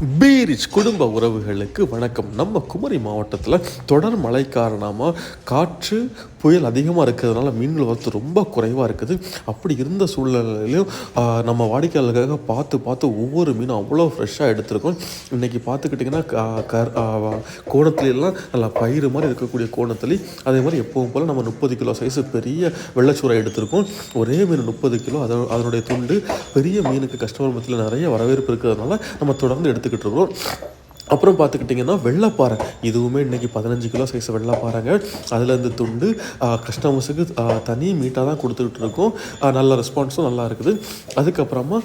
be பீரிச் குடும்ப உறவுகளுக்கு வணக்கம். நம்ம குமரி மாவட்டத்தில் தொடர் மழை காரணமாக காற்று புயல் அதிகமாக இருக்கிறதுனால மீன்கள் வரத்து ரொம்ப குறைவாக இருக்குது. அப்படி இருந்த சூழ்நிலையிலையும் நம்ம வாடிக்கையாளர்களுக்காக பார்த்து பார்த்து ஒவ்வொரு மீனும் அவ்வளோ ஃப்ரெஷ்ஷாக எடுத்திருக்கோம். இன்றைக்கி பார்த்துக்கிட்டிங்கன்னா க- கர் நல்லா பயிறு மாதிரி இருக்கக்கூடிய கோணத்தலி அதே மாதிரி எப்பவும் போல் நம்ம முப்பது கிலோ சைஸு பெரிய வெள்ளச்சூரை எடுத்திருக்கோம். ஒரே மீன் முப்பது கிலோ அதனுடைய துண்டு பெரிய மீனுக்கு கஸ்டமர் மத்தியில் நிறைய வரவேற்பு இருக்கிறதுனால நம்ம தொடர்ந்து எடுத்துக்கிட்டு இருக்கோம். அப்புறம் பார்த்துக்கிட்டிங்கன்னா வெள்ளைப்பாறை. இதுவுமே இன்றைக்கி பதினஞ்சு கிலோ சைஸ் வெள்ளைப்பாறைங்க. அதில் இந்த துண்டு கஸ்டமர்ஸுக்கு தனி மீட்டாக தான் கொடுத்துக்கிட்டு இருக்கோம். நல்ல ரெஸ்பான்ஸும் நல்லா இருக்குது. அதுக்கப்புறமா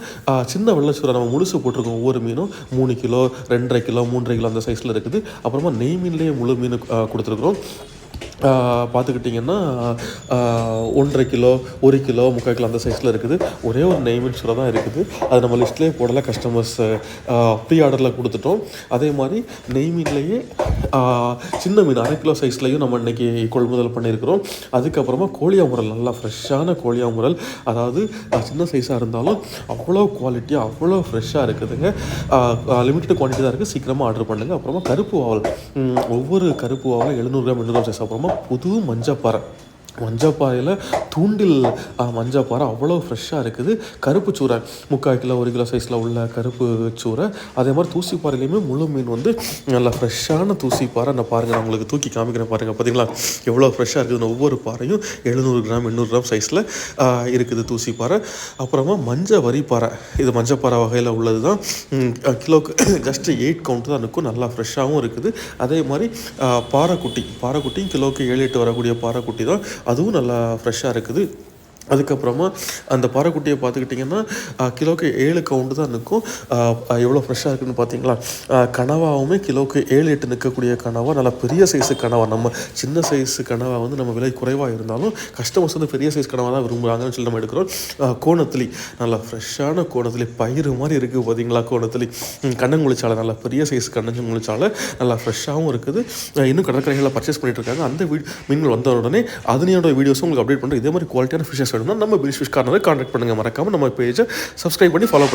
சின்ன வெள்ளைச்சூரை நம்ம முழுசு போட்டிருக்கோம். ஒவ்வொரு மீனும் மூணு கிலோ ரெண்டரை கிலோ மூன்றரை கிலோ அந்த சைஸில் இருக்குது. அப்புறமா நெய் மீன்லேயே முழு மீன் கொடுத்துருக்குறோம். பார்த்துக்கிட்டிங்கன்னா ஒன்றரை கிலோ ஒரு கிலோ முக்கால் கிலோ அந்த சைஸில் இருக்குது. ஒரே ஒரு நெய்மின் சுரை தான் இருக்குது. அது நம்ம லிஸ்ட்லேயே போடல கஸ்டமர்ஸ் ப்ரீ ஆர்டரில் கொடுத்துட்டோம். அதே மாதிரி நெய் மீன்லேயே சின்ன மீன் அரை கிலோ சைஸ்லையும் நம்ம இன்னைக்கு கொள்முதல் பண்ணியிருக்கிறோம். அதுக்கப்புறமா கோழியாமுரல் நல்லா ஃப்ரெஷ்ஷான கோழியாமுரல் அதாவது சின்ன சைஸாக இருந்தாலும் அவ்வளோ குவாலிட்டியாக அவ்வளோ ஃப்ரெஷ்ஷாக இருக்குதுங்க. லிமிட்டட் குவான்டிட்டி தான் இருக்குது சீக்கிரமாக ஆர்டர் பண்ணுங்கள் அப்புறமா கருப்பு வாவல் ஒவ்வொரு கருப்பு வாவலும் எழுநூறு கிராம் எண்ணூறு சைஸ் அப்புறமா புது மஞ்சப்பாறை மஞ்சப்பாறையில் தூண்டில் மஞ்சப்பாறை அவ்வளோ ஃப்ரெஷ்ஷாக இருக்குது. கருப்பு சூறை முக்கால் கிலோ ஒரு கிலோ சைஸில் உள்ள கருப்பு சூறை. அதே மாதிரி தூசிப்பாறையிலையுமே முழு மீன் வந்து நல்லா ஃப்ரெஷ்ஷான தூசிப்பாறை நான் பாருங்கள் நான் உங்களுக்கு தூக்கி காமிக்கிறேன் பாருங்கள் பார்த்தீங்களா எவ்வளோ ஃப்ரெஷ்ஷாக இருக்குதுன்னு ஒவ்வொரு பாறையும் எழுநூறு கிராம் எண்ணூறு கிராம் சைஸில் இருக்குது தூசிப்பாறை அப்புறமா மஞ்ச வரிப்பாறை இது மஞ்சப்பாறை வகையில் உள்ளது தான் கிலோக்கு ஜஸ்ட் எயிட் கவுண்ட் தான் இருக்கும். நல்லா ஃப்ரெஷ்ஷாகவும் இருக்குது. அதே மாதிரி பாறைக்குட்டி. பாறைக்குட்டியும் கிலோக்கு ஏழு எட்டு வரக்கூடிய பாறைக்குட்டி தான். அதுவும் நல்லா ஃப்ரெஷ்ஷாக இருக்குது. அதுக்கப்புறமா அந்த பாறைக்குட்டியை பார்த்துக்கிட்டிங்கன்னா கிலோக்கு ஏழு கவுண்டு தான் நிற்கும். எவ்வளோ ஃப்ரெஷ்ஷாக இருக்குன்னு பார்த்தீங்களா? கனவாகவும் கனவாவுமே கிலோக்கு ஏழு எட்டு நிற்கக்கூடிய கனவா நல்லா பெரிய சைஸு கனவா. நம்ம சின்ன சைஸு கனவா வந்து நம்ம விலை குறைவாக இருந்தாலும் கஸ்டமர்ஸ் வந்து பெரிய சைஸ் கனவாக தான் விரும்புகிறாங்கன்னு சொல்லி நம்ம எடுக்கிறோம். ஆ, கோணத்திலி. நல்லா ஃப்ரெஷ்ஷான கோணத்திலி. பயிறு மாதிரி இருக்குது பார்த்தீங்களா கோணத்திலி. கண்ணங்குளிச்சாலை நல்லா பெரிய சைஸ் கண்ணங்குளிச்சாலை நல்லா ஃப்ரெஷ்ஷாகவும் இருக்குது. இன்னும் கடற்கரைகளில் பர்ச்சேஸ் பண்ணிகிட்டு இருக்காங்க. அந்த வீ மீன்கள் வந்த உடனே அதனையோட வீடியோஸும் உங்களுக்கு அப்டேட் பண்ணுறேன் இதே மாதிரி குவாலிட்டியான ஃபிஷஸ் வேணும்னா நம்ம பிரிஷ் ஃபிஷ் கார்னரை கான்டாக்ட் பண்ணுங்கள் மறக்காமல் நம்ம பேஜை சப்ஸ்கிரைப் பண்ணி ஃபாலோ பண்ணி